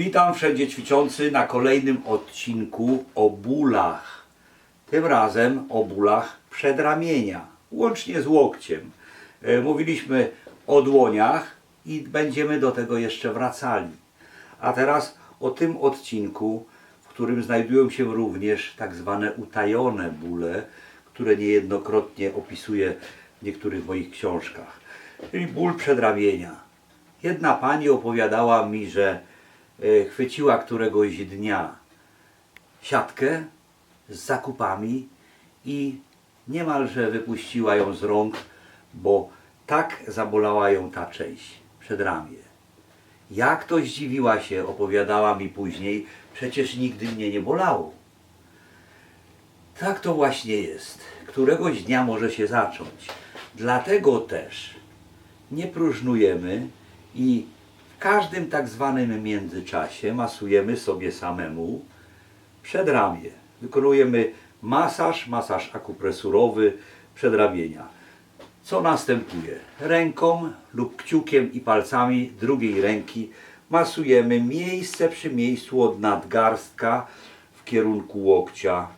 Witam wszędzie ćwiczący na kolejnym odcinku o bólach. Tym razem o bólach przedramienia, łącznie z łokciem. E, Mówiliśmy o dłoniach i będziemy do tego jeszcze wracali. A teraz o tym odcinku, w którym znajdują się również tak zwane utajone bóle, które niejednokrotnie opisuję w niektórych moich książkach. Czyli ból przedramienia. Jedna pani opowiadała mi, że chwyciła któregoś dnia siatkę z zakupami i niemalże wypuściła ją z rąk, bo tak zabolała ją ta część, przedramię. Jak to zdziwiła się, opowiadała mi później, przecież nigdy mnie nie bolało. Tak to właśnie jest. Któregoś dnia może się zacząć. Dlatego też nie próżnujemy i każdym tak zwanym międzyczasie masujemy sobie samemu przedramię. Wykonujemy masaż, masaż akupresurowy przedramienia. Co następuje? Ręką lub kciukiem i palcami drugiej ręki masujemy miejsce przy miejscu od nadgarstka w kierunku łokcia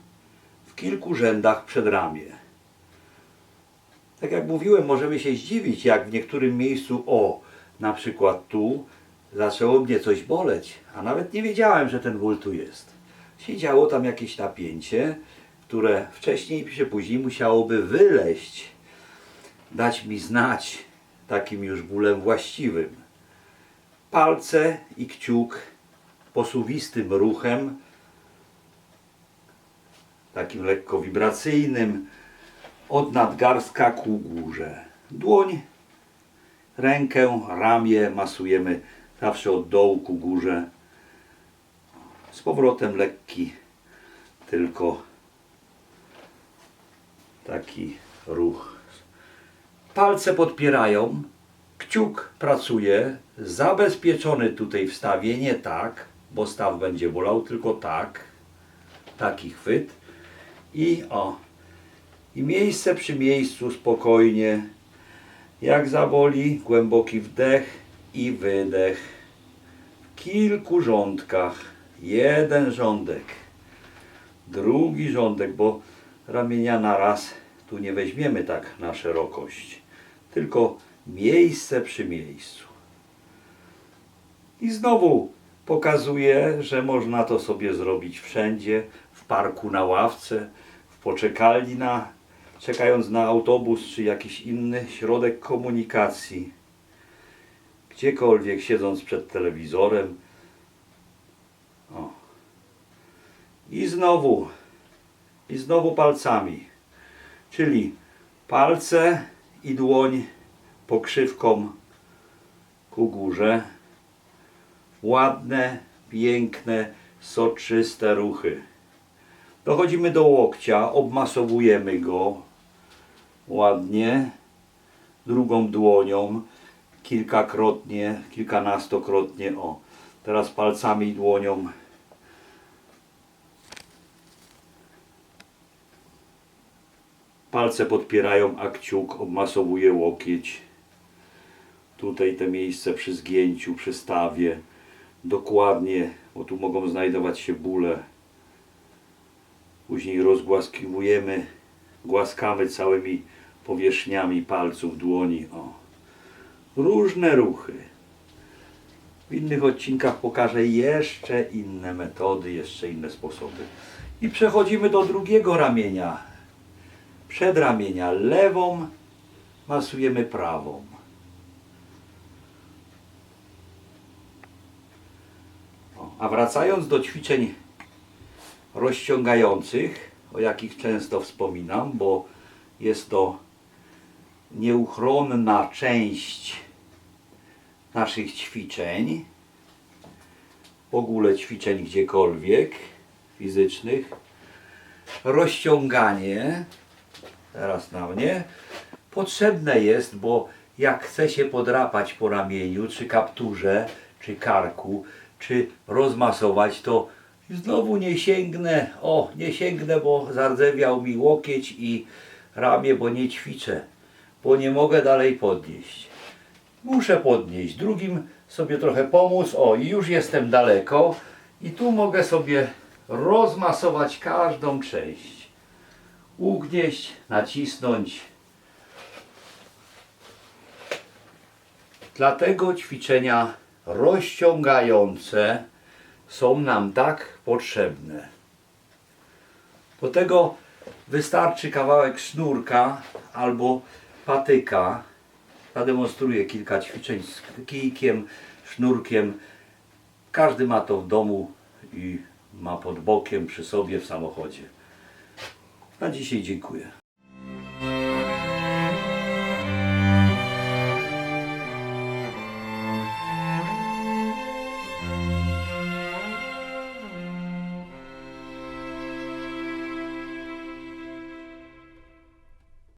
w kilku rzędach przedramię. Tak jak mówiłem, możemy się zdziwić, jak w niektórym miejscu, o, na przykład tu, zaczęło mnie coś boleć, a nawet nie wiedziałem, że ten ból tu jest. Siedziało tam jakieś napięcie, które wcześniej czy później musiałoby wyleść, dać mi znać takim już bólem właściwym. Palce i kciuk posuwistym ruchem, takim lekko wibracyjnym, od nadgarstka ku górze. Dłoń, rękę, ramię masujemy zawsze od dołu ku górze. Z powrotem lekki, tylko taki ruch. Palce podpierają, kciuk pracuje, zabezpieczony tutaj w stawie, nie tak, bo staw będzie bolał, tylko tak, taki chwyt i o, i miejsce przy miejscu spokojnie. Jak zaboli, głęboki wdech i wydech. W kilku rządkach. Jeden rządek, drugi rządek, bo ramienia na raz tu nie weźmiemy tak na szerokość, tylko miejsce przy miejscu. I znowu pokazuje, że można to sobie zrobić wszędzie, w parku na ławce, w poczekalni na, czekając na autobus czy jakiś inny środek komunikacji. Gdziekolwiek siedząc przed telewizorem. O. I znowu, i znowu palcami. Czyli palce i dłoń pokrzywką ku górze. Ładne, piękne, soczyste ruchy. Dochodzimy do łokcia, obmasowujemy go ładnie drugą dłonią kilkakrotnie, kilkunastokrotnie. O, teraz palcami i dłonią. Palce podpierają, a kciuk obmasowuje łokieć. Tutaj te miejsce przy zgięciu, przy stawie. Dokładnie, bo tu mogą znajdować się bóle. Później rozgłaskiwujemy, głaskamy całymi powierzchniami palców dłoni. O. Różne ruchy. W innych odcinkach pokażę jeszcze inne metody, jeszcze inne sposoby. I przechodzimy do drugiego ramienia. Przedramienia lewą masujemy prawą. O, A wracając do ćwiczeń rozciągających, o jakich często wspominam, bo jest to nieuchronna część naszych ćwiczeń, w ogóle ćwiczeń gdziekolwiek fizycznych. Rozciąganie, teraz na mnie, potrzebne jest, bo jak chce się podrapać po ramieniu, czy kapturze, czy karku, czy rozmasować, to znowu nie sięgnę, o, nie sięgnę, bo zardzewiał mi łokieć i ramię, bo nie ćwiczę, bo nie mogę dalej podnieść. Muszę podnieść drugim sobie trochę pomóc. O, i już jestem daleko. I tu mogę sobie rozmasować każdą część. Ugnieść, nacisnąć. Dlatego ćwiczenia rozciągające są nam tak potrzebne. Do tego wystarczy kawałek sznurka albo patyka. Zademonstruję kilka ćwiczeń z kijkiem, sznurkiem. Każdy ma to w domu i ma pod bokiem przy sobie w samochodzie. Na dzisiaj dziękuję.